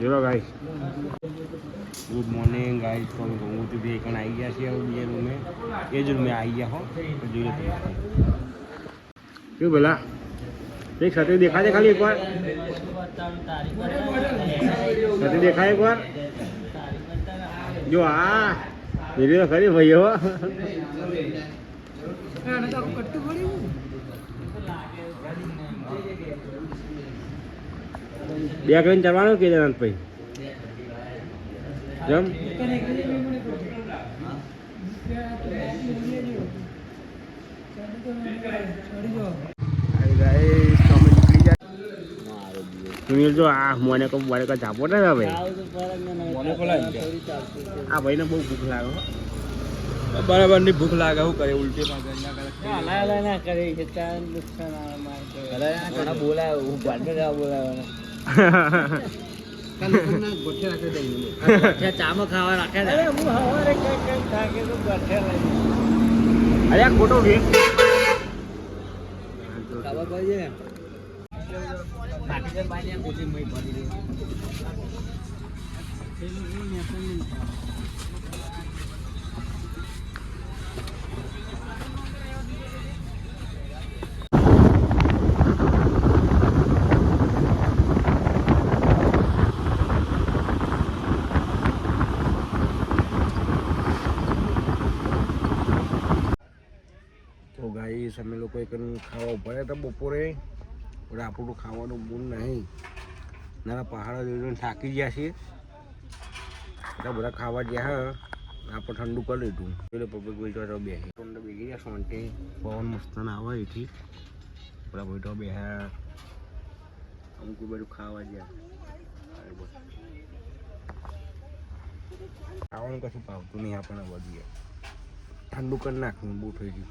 ચલો guys good morning guys તો ગંગોત્રી બે કણ આવી ગયા છે હવે બે રૂમે એ જ રૂમે આવી ગયા હો જોઈએ કેવું પેલા એક સાથે દેખાય છે ખાલી એકવાર સાથે દેખાય એકવાર જો આ વીડિયો તો ખરી ભાઈ હો બે કરીને ચડવાનું કે ભાઈ જમ? સુનિલ જો આ મોને કો મોને કો જાપો ને ભાઈ? આ ભાઈને બહુ ભૂખ લાગે બરાબરની ભૂખ લાગે શું કરે ઉલટી માં ચામાં ખાવા રાખે ને અરે આ ખોટો વેચ ખબર પડી છે બાકી તો બાજી આ કોચિંગમાં પડી ગઈ તો ગાઈસ અમે લોકો એક ખાવા ઊભા રહ્યા હતા બપોરે, પણ આપણું ખાવાનું મૂળ નહીં. નાના પહાડો જોઈ જોઈને થાકી ગયા છીએ. એટલે બધા ખાવા ગયા હા. આપણે ઠંડુ કરી લીધું. એટલે પબ્લિક વેચવા તો બે અંદર બેસી ગયા શાંતિ. પવન મસ્ત ના આવે એથી. બધા બેઠો બે અમુક બધું ખાવા ગયા. બરાબર. ખાવાનું કશું ભાવતું નહીં આપણને બધું ઠંડુ કરી નાખવું બહુ થઈ ગયું.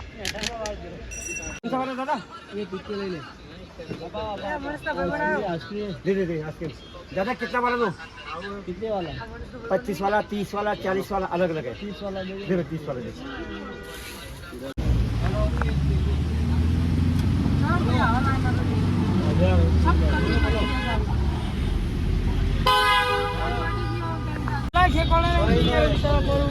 दादा कितना वाला दो कितने वाला पच्चीस वाला तीस वाला चालीस वाला अलग अलग है तीस वाला देखो तीस वाला देखो ये कॉलेज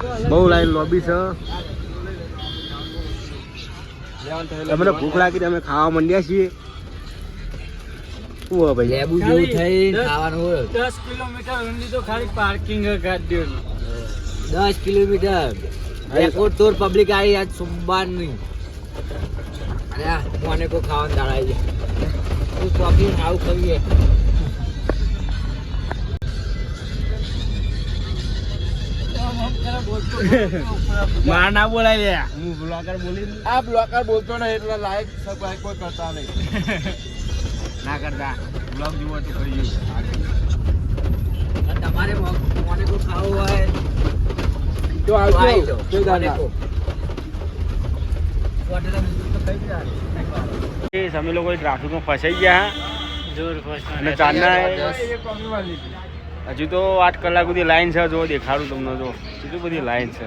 બહુ લાઈન લોબી છે. તમને ભૂખ લાગી અમે ખાવા માંડ્યા છીએ. શું ભાઈ? લેબુ જેવું થઈ ખાવાનું હોય. દસ કિલોમીટર ઊંડી તો ખાલી પાર્કિંગ ગાડીઓ દસ કિલોમીટર. રેકોર્ડ તોર પબ્લિક આવી આજ સોમવારની અરે આ કોને ખાવાનું દાડાઈ છે તું આવું કરીએ. માર ના બોલાય લે. હું બ્લોગર બોલી આ બ્લોકર બોલતો નહીં એટલે લાઈક સબસ્ક્રાઇબ કોઈ કરતા નહીં. ના કરતા. બ્લોગ જુઓ તો કરી તમારે મને કોને કો ખાવું હોય? તો આવજો. કોઈ. તો રહ્યા. અમે લોકો ટ્રાફિકમાં ફસાઈ ગયા. અને ચાંદના હજુ તો આઠ કલાક સુધી લાઈન છે જો દેખાડું તમને જો. કેટલી બધી લાઈન છે.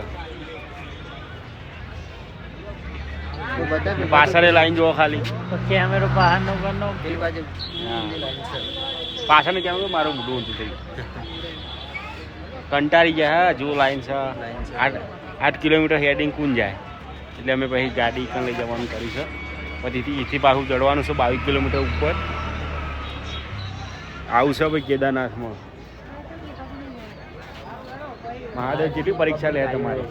પાછળ લાઈન જોવો ખાલી. કેમેરો બહારનો બહારનો પેલી બાજુ પાછળ કેમેરો મારું મોઢું ઊંચું થઈ કંટાળી ગયા હા જો લાઈન છે. આઠ આઠ કિલોમીટર હેડિંગ કુન જાય. એટલે અમે પછી ગાડી પણ લઈ જવાનું કર્યું છે. પછીથી એથી પાછું ચડવાનું છે બાવીસ કિલોમીટર ઉપર. આવું છે ભાઈ કેદારનાથમાં. મહાદેવ કેટલી પરીક્ષા લે તમારી?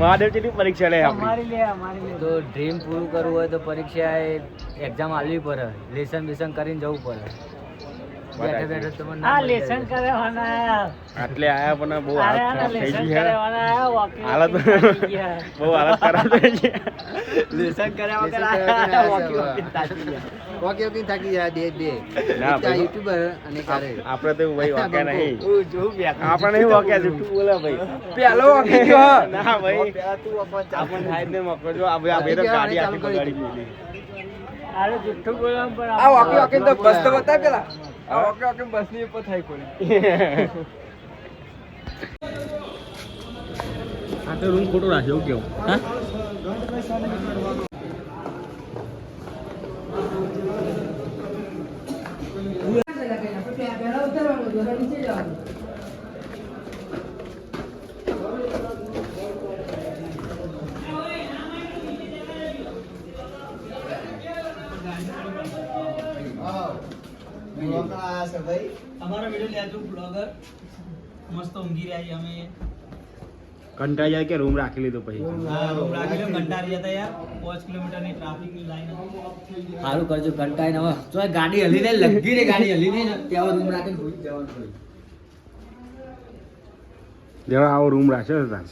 મહાદેવ કેટલી પરીક્ષા લે આપણી? તો ડ્રીમ પૂરું કરવું હોય તો પરીક્ષા એક્ઝામ આલવી પડે. લેસન બેસન કરીને જવું પડે. બેઠે બેઠે તમને ના મળી જાય. આટલે આયા પણ બહુ હાલત થઈ ગઈ હે હાલત બહુ હાલત ખરાબ થઈ ગઈ લેસન કર્યા વગર લેસન. વોકી વોકી થાકી જાય બે બે. આ. યુટ્યુબર અને કરે આપણે તો ભાઈ વાક્યા નહીં. આપણે નહીં વાક્યા જુઠ્ઠું બોલે ભાઈ. પેલો વાકી ગયો ના ભાઈ. તું આપણને સાહેબ ને મોકલો આ ભાઈ આ ભાઈ તો ગાડી આખી બગાડી દીધી. અરે જુઠ્ઠું બોલવાનું પણ આ વાકી આપણે તો બસ તો બતાવ પેલા. આ વાકી વાકી બસની ઉપર થાય કોઈ આ તો રૂમ ખોટો રાખ્યો કેવું? હા? અમારો વિડિયો લેજો બ્લોગર મસ્ત ઊંઘી રહ્યા છીએ અમે. કંટાળી જાય કે રૂમ રાખી લીધો પછી? આ રૂમ રાખી લીધો કંટાળી જતા યાર. પાંચ કિલોમીટરની ટ્રાફિકની લાઈન હતી. સારું કરજો કંટાઈ ને હવે. જો ગાડી હલી ને લગી રે ગાડી હલી ને ત્યાં રૂમ રાખીને ભૂલી જવાનું હોય. જેવા આવો રૂમ રાખ્યો છે તાર.